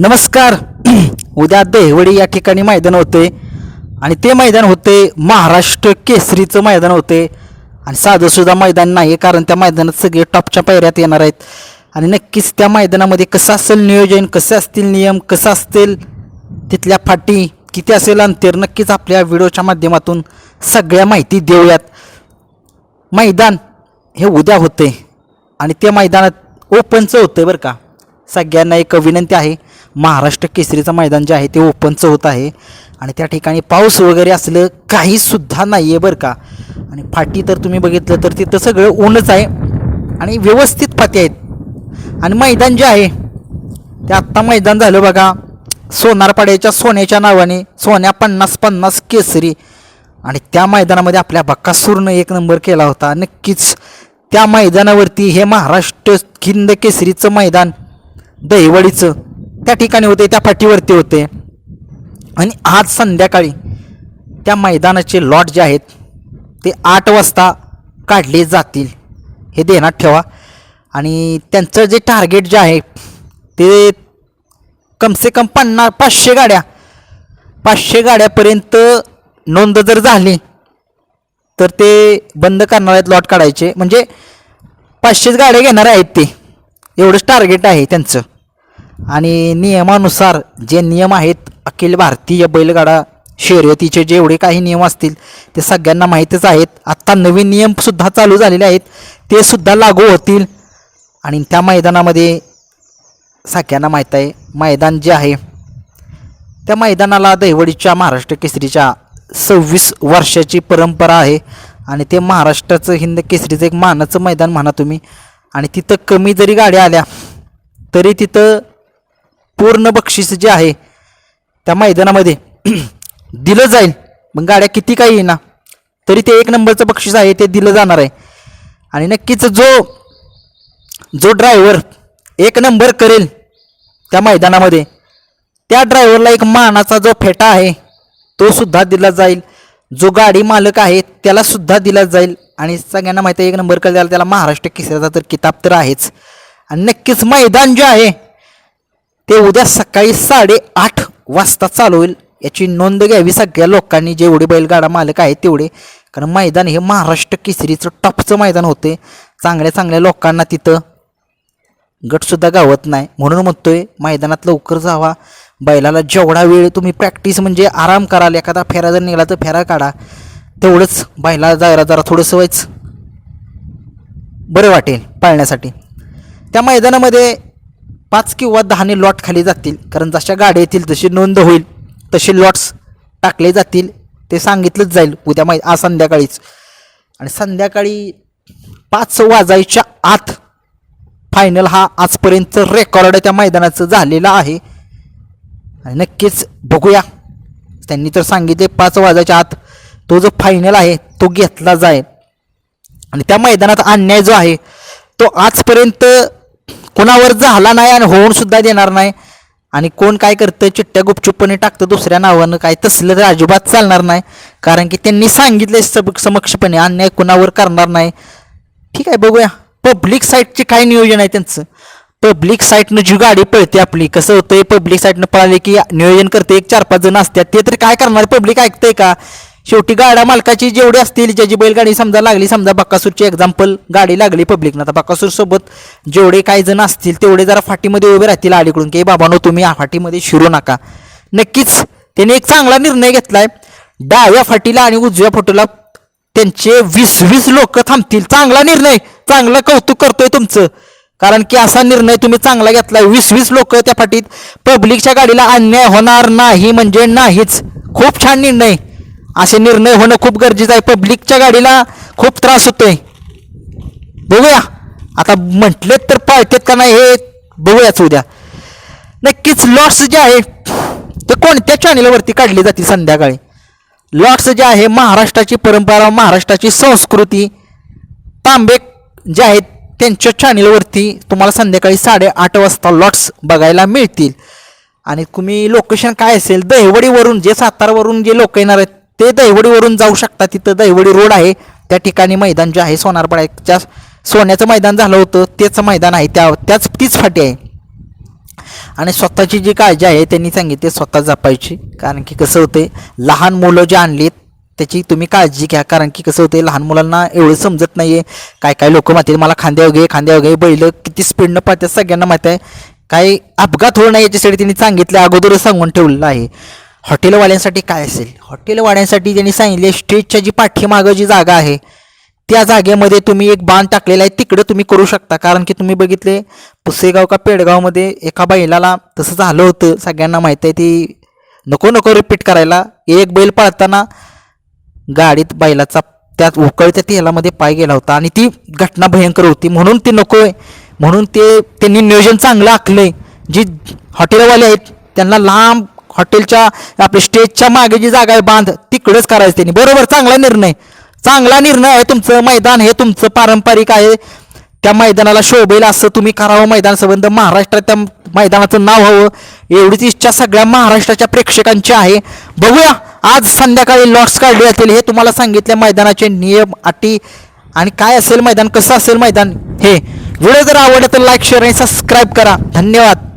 नमस्कार. उद्या देहवडी या ठिकाणी मैदान होते आणि ते मैदान होते महाराष्ट्र केसरीचं मैदान होते. आणि साधंसुद्धा मैदान नाही कारण त्या मैदानात सगळे टॉपच्या पायऱ्यात येणार आहेत. आणि नक्कीच त्या मैदानामध्ये कसं असेल नियोजन कसे असतील नियम कसं असतील तिथल्या फाटी किती असेल अंतर नक्कीच आपल्या व्हिडिओच्या माध्यमातून सगळ्या माहिती देऊयात. मैदान हे उद्या होते आणि त्या मैदानात ओपनचं होतं बरं का. सगळ्यांना एक विनंती आहे. महाराष्ट्र केसरीचं मैदान जे आहे ते ओपनचं होत आहे. आणि त्या ठिकाणी पाऊस वगैरे असलं काहीसुद्धा नाही आहे बरं का. आणि फाटी तर तुम्ही बघितलं तर तिथं सगळं ऊनच आहे. आणि व्यवस्थित फाटी आहेत. आणि मैदान जे आहे ते आत्ता मैदान झालं बघा. सोनारपाड्याच्या सोन्याच्या नावाने सोन्या पन्नास पन्नास केसरी. आणि त्या मैदानामध्ये आपल्या बक्कासूरनं एक नंबर केला होता. नक्कीच त्या मैदानावरती हे महाराष्ट्र खिंद केसरीचं मैदान दहिवडीचं. त्या ठिकाणी होते त्या फाटीवरती होते. आणि आज संध्याकाळी त्या मैदानाचे लॉट जे आहेत ते आठ वाजता काढले जातील. हे देण्यात ठेवा. आणि त्यांचं जे टार्गेट जे आहे ते कमसे कम पन्नास पाचशे गाड्या पाचशे गाड्यापर्यंत नोंद जर झाली तर ते बंद करणार आहेत लॉट काढायचे. म्हणजे पाचशेच गाड्या घेणार आहेत ते. एवढंच टार्गेट आहे त्यांचं. आणि नियमानुसार जे नियम आहेत अखिल भारतीय बैलगाडा शर्यतीचे जेवढे काही नियम असतील ते सगळ्यांना माहीतच आहेत. आत्ता नवीन नियमसुद्धा चालू झालेले आहेत. ते सुद्धा लागू होतील. आणि त्या मैदानामध्ये सगळ्यांना माहीत आहे मैदान जे आहे त्या मैदानाला दहिवडीच्या महाराष्ट्र केसरीच्या सव्वीस वर्षाची परंपरा आहे. आणि ते महाराष्ट्राचं हिंद केसरीचं एक मानाचं मैदान म्हणा तुम्ही. आणि तिथं कमी जरी गाड्या आल्या तरी तिथं पूर्ण बक्षीस जे आहे त्या मैदानामध्ये दिलं जाईल. मग गाड्या किती काही येईना. तरी ते एक नंबरचं बक्षीस आहे ते दिलं जाणार आहे. आणि नक्कीच जो जो ड्रायव्हर एक नंबर करेल त्या मैदानामध्ये त्या ड्रायव्हरला एक मानाचा जो फेटा आहे तो सुद्धा दिला जाईल. जो गाडी मालक आहे त्याला सुद्धा दिला जाईल. आणि सगळ्यांना माहिती आहे एक नंबर करेल त्याला महाराष्ट्र केसरीचा तर किताब तर आहेच. आणि नक्कीच मैदान जे आहे ते उद्या सकाळी साडेआठ वाजता चालू होईल. याची नोंद घ्यावी सगळ्या लोकांनी जेवढे बैलगाडा मालक आहेत तेवढे. कारण मैदान हे महाराष्ट्र केसरीचं टॉपचं मैदान होते. चांगल्या चांगल्या लोकांना तिथं गटसुद्धा गावत नाही. म्हणून म्हणतोय मैदानात लवकर जावा. बैलाला जेवढा वेळ तुम्ही प्रॅक्टिस म्हणजे आराम कराल एखादा फेरा जर निघाला तर फेरा काढा. तेवढंच बैला जायला जरा थोडंसं व्हायचं. बरं वाटेल पाळण्यासाठी. त्या मैदानामध्ये पाच किंवा दहाने लॉट खाली जातील. कारण जशा गाड्या येतील तशी नोंद होईल. तसे लॉट्स टाकले जातील. ते सांगितलंच जाईल. उद्या माहीत आज संध्याकाळीच. आणि संध्याकाळी पाच वाजायच्या आत फायनल हा आजपर्यंत रेकॉर्ड त्या मैदानाचं झालेलं आहे. आणि नक्कीच बघूया. त्यांनी तर सांगितले पाच वाजायच्या आत तो जो फायनल आहे तो घेतला जाईल. आणि त्या मैदानात अन्याय जो आहे तो आजपर्यंत कोणावर झाला नाही आणि होऊन सुद्धा देणार नाही आणि कोण काय करतं चिट्ट्या गुपचुपणे टाकतं दुसऱ्या नावानं काय तसलं तर अजिबात चालणार नाही. कारण की त्यांनी सांगितले सब समक्षपणे अन्याय कुणावर करणार नाही. ठीक आहे बघूया. पब्लिक साईटचे काय नियोजन आहे त्यांचं? पब्लिक साईटनं जी गाडी पळते आपली कसं होतंय? पब्लिक साईटनं पळाले की नियोजन करते एक चार पाच जण असतात. ते तरी काय करणार? पब्लिक ऐकतंय का? शेवटी गाड्या मालकाची जेवढी असतील ज्याची बैलगाडी समजा लागली समजा बक्कासूरची एक्झाम्पल गाडी लागली पब्लिकनं आता बक्कासूर सोबत जेवढे काही जण असतील तेवढे जरा फाटीमध्ये उभे राहतील अलीकडून. की बाबांनो तुम्ही या फाटीमध्ये शिरू नका. नक्कीच त्याने एक चांगला निर्णय घेतलाय. डाव्या फाटीला आणि उजव्या फाटीला त्यांचे वीस वीस लोक थांबतील. चांगला निर्णय चांगलं कौतुक करतोय तुमचं. कारण की असा निर्णय तुम्ही चांगला घेतला वीस वीस लोक त्या फाटीत पब्लिकच्या गाडीला अन्याय होणार नाही म्हणजे नाहीच. खूप छान निर्णय. असे निर्णय होणं खूप गरजेचं आहे. पब्लिकच्या गाडीला खूप त्रास होतोय. बघूया. आता म्हटलेत तर पाळतेत का नाही हे बघूयाच उद्या नक्कीच लॉट्स जे आहे ते कोणत्या चॅनेलवरती काढले जातील संध्याकाळी? लॉट्स जे आहे महाराष्ट्राची परंपरा महाराष्ट्राची संस्कृती तांबे जे आहेत त्यांच्या चॅनेलवरती तुम्हाला संध्याकाळी साडेआठ वाजता लॉट्स बघायला मिळतील. आणि तुम्ही लोकेशन काय असेल दहिवडीवरून जे सातारावरून जे लोक येणार आहेत ते दहिवडीवरून जाऊ शकता. तिथं दहिवडी रोड आहे. त्या ठिकाणी मैदान जे आहे सोनारपाड्याच्या सोन्याचं मैदान झालं होतं तेच मैदान आहे. त्या त्याच तीच फाटी आहे. आणि स्वतःची जी काळजी आहे त्यांनी सांगितली स्वतः जपायची. कारण की कसं होते लहान मुलं जे आणलीत त्याची तुम्ही काळजी घ्या. कारण की कसं होते लहान मुलांना एवढं समजत नाही आहे काय काय लोक माहिती मला खांद्या वगैरे खांद्या वगैरे बैल किती स्पीडनं पाहतात सगळ्यांना माहीत आहे. काही अपघात होऊ नये याच्यासाठी त्यांनी सांगितलं अगोदरच सांगून ठेवलेलं आहे. हॉटेलवाल्यांसाठी काय असेल? हॉटेलवाल्यांसाठी त्यांनी सांगितले स्टेजच्या जी पाठीमागं जी जागा आहे त्या जागेमध्ये तुम्ही एक बांध टाकलेला आहे तिकडं तुम्ही करू शकता. कारण की तुम्ही बघितले पुसेगाव का पेडगावमध्ये एका बैलाला तसं झालं होतं सगळ्यांना माहीत आहे ती नको नको रिपीट करायला. एक बैल पळताना गाडीत बैलाचा त्यात उकळत्या तेलामध्ये पाय गेला होता आणि ती घटना भयंकर होती. म्हणून ती नको आहे. म्हणून ते त्यांनी नियोजन चांगलं आखलं आहे जी हॉटेलवाले आहेत त्यांना लांब हॉटेलच्या आपल्या स्टेजच्या मागे जी जागा आहे बांध तिकडंच करायचं त्यांनी. बरोबर चांगला निर्णय. चांगला निर्णय आहे तुमचं मैदान हे तुमचं पारंपरिक आहे. त्या मैदानाला शोभेल असं तुम्ही करावं. मैदान संबंध महाराष्ट्रात त्या मैदानाचं नाव हवं. एवढीच इच्छा सगळ्या महाराष्ट्राच्या प्रेक्षकांची आहे. बघूया आज संध्याकाळी लॉट्स काढले जातील हे तुम्हाला सांगितले मैदानाचे नियम अटी आणि काय असेल मैदान कसं असेल मैदान हे. व्हिडिओ जर आवडलं तर लाईक शेअर आणि सबस्क्राईब करा. धन्यवाद.